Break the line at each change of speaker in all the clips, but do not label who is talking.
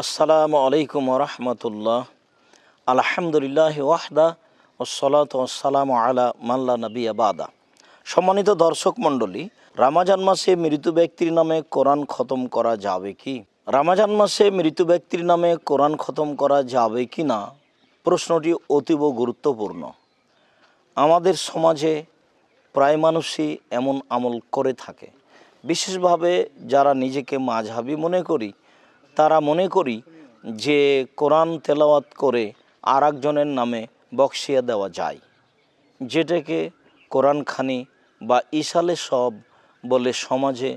আসসালামু আলাইকুম রহমতুল্লাহ। আলহামদুলিল্লাহ ওয়াহদা ওসলাত ওসালাম আলা মাল্লা নবী আবাদা সম্মানিত দর্শক মণ্ডলী, রামাজান মাসে মৃত ব্যক্তির নামে কোরআন খতম করা যাবে কি? রামাজান মাসে মৃত ব্যক্তির নামে কোরআন খতম করা যাবে কি না? প্রশ্নটি অতীব গুরুত্বপূর্ণ। আমাদের সমাজে প্রায় মানুষই এমন আমল করে থাকে। বিশেষভাবে যারা নিজেকে মাঝহাবি মনে করি তারা মনে করি যে কোরআন তেলাওয়াত করে আর একজনের নামে বক্সিয়া দেওয়া যায়। যেটাকে কোরআন খানি বা ইসালে সব বলে সমাজে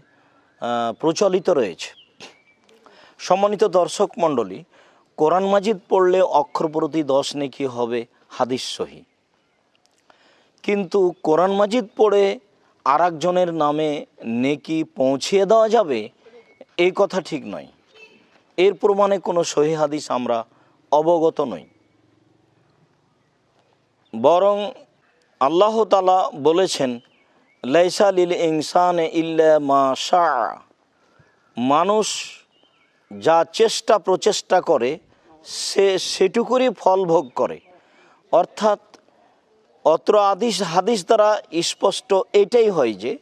প্রচলিত রয়েছে। সম্মানিত দর্শক মণ্ডলী, কোরআন মাজিদ পড়লে অক্ষর প্রতি দশ নেকি হবে হাদিস সহি। কিন্তু কোরআন মাজিদ পড়ে আর নামে নেকি পৌঁছিয়ে দেওয়া যাবে, এই কথা ঠিক নয়। এর প্রমাণে কোনো সহি হাদিস আমরা অবগত নই। বরং আল্লাহ তালা বলেছেন, লাইসা লিল ইনসান ইল্লা মা শা মানুষ যা চেষ্টা প্রচেষ্টা করে, সে সেটুকুরই ফল ভোগ করে। অর্থাৎ অত্র আদিস হাদিস দ্বারা স্পষ্ট এটাই হয় যে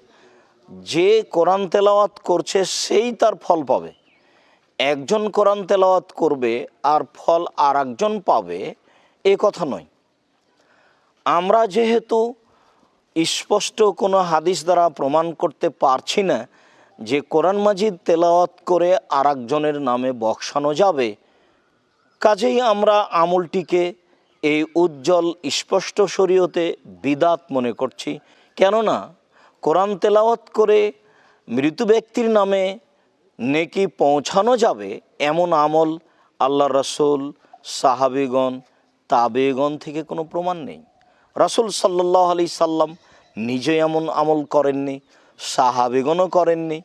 যে কোরআন তেলাওয়াত করছে, সেই তার ফল পাবে। একজন কোরআন তেলাওয়াত করবে আর ফল আর একজন পাবে, এ কথা নয়। আমরা যেহেতু স্পষ্ট কোনো হাদিস দ্বারা প্রমাণ করতে পারছি না যে কোরআন মাজিদ তেলাওয়াত করে আর একজনের নামে বক্সানো যাবে, কাজেই আমরা আমলটিকে এই উজ্জ্বল, স্পষ্ট শরীয়তে বিদাত মনে করছি। কেননা, কোরআন তেলাওয়াত করে মৃত ব্যক্তির নামে নেকি পৌঁছানো যাবে এমন আমল আল্লাহ রসুল, সাহাবিগণ, তাবেগণ থেকে কোনো প্রমাণ নেই। রাসুল সাল্লাহ আলি সাল্লাম নিজে এমন আমল করেননি, সাহাবিগণও করেননি,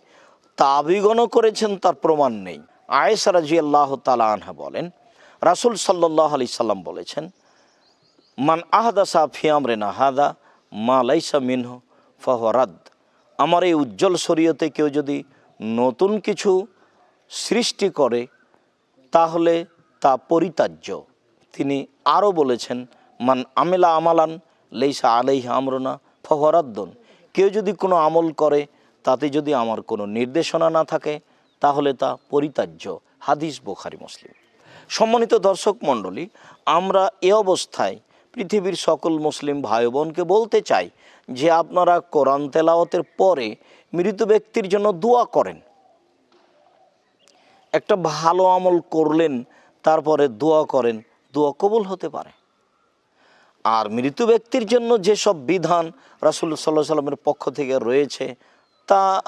তাবিগণও করেছেন, তার প্রমাণ নেই। আয়েসা রাজি আল্লাহ তালা আনহা বলেন, রাসুল সাল্লাহ আলি সাল্লাম বলেছেন, মান আহাদা আহাদাসা ফিয়াম রেনা হাদা, মা লাইসা মিনহ ফহরাদ আমার এই উজ্জ্বল শরীয়তে কেউ যদি নতুন কিছু সৃষ্টি করে, তাহলে তা পরিতার্য তিনি আরও বলেছেন, মান আমেলা আমালান লেইসা আলাইহ আমরনা ফহরাদ্দন কেউ যদি কোনো আমল করে, তাতে যদি আমার কোনো নির্দেশনা না থাকে, তাহলে তা পরিতার্য হাদিস বোখারি, মুসলিম। সম্মানিত দর্শক মণ্ডলী, আমরা এ অবস্থায় পৃথিবীর সকল মুসলিম ভাই বোনকে বলতে চাই যে আপনারা কোরআন তেলাওয়াতের পরে মৃত ব্যক্তির জন্য দোয়া করেন। একটা ভালো আমল করলেন, তারপরে দোয়া করেন, দোয়া কবুল হতে পারে। আর মৃত ব্যক্তির জন্য যেসব বিধান রাসুল সাল্লাহ সাল্লামের পক্ষ থেকে রয়েছে, তা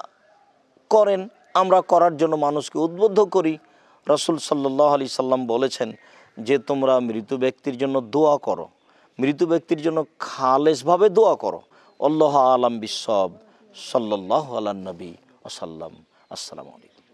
করেন, আমরা করার জন্য মানুষকে উদ্বুদ্ধ করি। রাসুল সাল্লাহ আলি সাল্লাম বলেছেন যে তোমরা মৃত ব্যক্তির জন্য দোয়া করো। মৃত ব্যক্তির জন্য খালেসভাবে দোয়া করো। আল্লাহ আলম বিশ্বব সাল্লাহ নবী আসাল্লাম আসসালামু আলাইকুম।